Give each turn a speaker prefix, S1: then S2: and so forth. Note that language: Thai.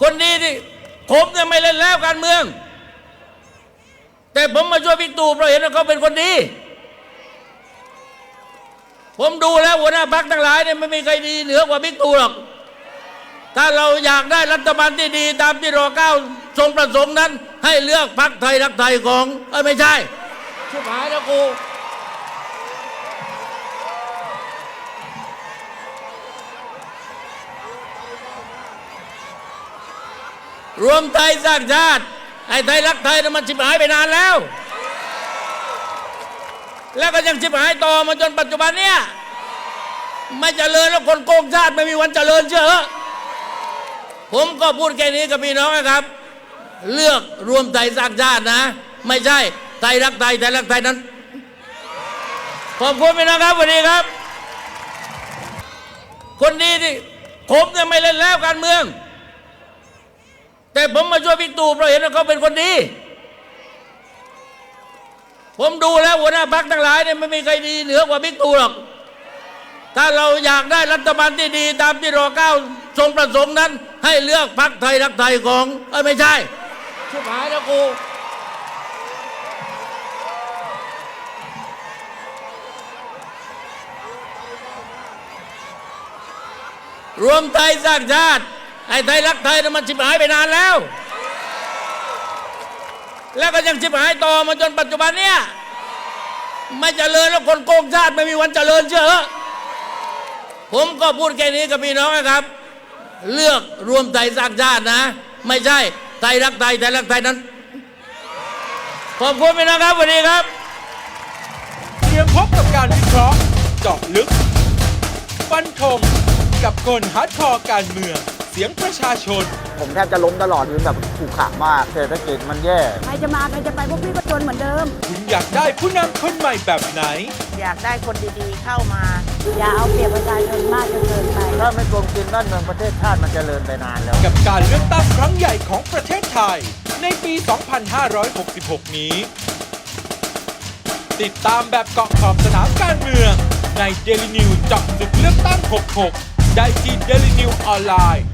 S1: คนดีที่ผมเนี่ยไม่เล่นแล้วการเมือง แต่ผมมาช่วยบิ๊กตู่เพราะเห็นว่าเขาเป็นคนดี ผมดูแล้วหัวหน้าพักทั้งหลายเนี่ยไม่มีใครดีเหนือกว่าบิ๊กตู่หรอก ถ้าเราอยากได้รัฐบาลที่ดีตามที่รอเก้าทรงประสงค์นั้น ให้เลือกพักไทยรักไทยของเอ้ยไม่ใช่ชิบหายแล้วกู รวมไทยสร้างชาติไอ้ไทยรักไทยน่ะมันชิบหายไปนานแล้ว แล้วก็ยังชิบหายต่อมาจนปัจจุบันเนี่ยไม่เจริญแล้วคนโกงชาติไม่มีวันเจริญเชื่อะผมก็พูดแค่นี้กับพี่น้องนะครับ เลือกรวมไทยสร้างชาตินะ ไม่ใช่ไทยรักไทยไทยรักไทยนั้นขอบคุณพี่น้องครับวันนี้ครับ คนดีที่ผมเนี่ยไม่เล่นแล้วการเมือง แต่ผมมาช่วยบิ๊กตู่เพราะเห็นว่าเขาเป็นคนดี ผมดูแล้วหัวหน้าพักทั้งหลายเนี่ยไม่มีใครดีเหนือกว่าบิ๊กตู่หรอก ถ้าเราอยากได้รัฐบาลที่ดีตามที่รอเก้าทรงประสงค์นั้น ให้เลือกพักไทยรักไทยของเอ้ไม่ใช่ชิบหายแล้วกูรวมไทยสร้างชาติ ไอ้ไทยรักไทยน่ะมันชิบหายไปนานแล้ว แล้วก็ยังชิบหายต่อมาจนปัจจุบันเนี่ยไม่เจริญแล้วคนโกงชาติไม่มีวันเจริญเชื่อะผมก็พูดแค่นี้กับพี่น้องนะครับ เลือกรวมไทยสร้างชาตินะ ไม่ใช่ไทยรักไทยไทยรักไทยนั้นขอบคุณพี่น้องครับวันนี้ครับ
S2: เตรียมพบกับการวิเคราะห์เจาะลึกฟันธงกับคนฮาร์ดคอร์การเมือง เสียงประชาชน
S3: ผมแทบจะล้มตลอดคือแบบขู่ขามากเศรษฐกิจมันแย่
S4: ใครจะมาใครจะไปพวกพี่ก็จนเหมือนเดิม
S2: คุณอยากได้ผู้นำคนใหม่แบบไหน
S5: อยากได้คนดีๆเข้ามา
S4: อย่าเอาเปรียบประชาชนมากจนเกินไป
S3: ถ้าไม่กลมกินบ้านเมืองประเทศชาติมันจเจริญไปนานแล้ว
S2: กับการเลือกตั้งครั้งใหญ่ของประเทศไทย ในปี 2566 นี้ ติดตามแบบเกาะขอบสนามการเมือง ใน Daily News เจาะลึกเลือกตั้ง 66 ได้ที่ Daily News ออนไลน์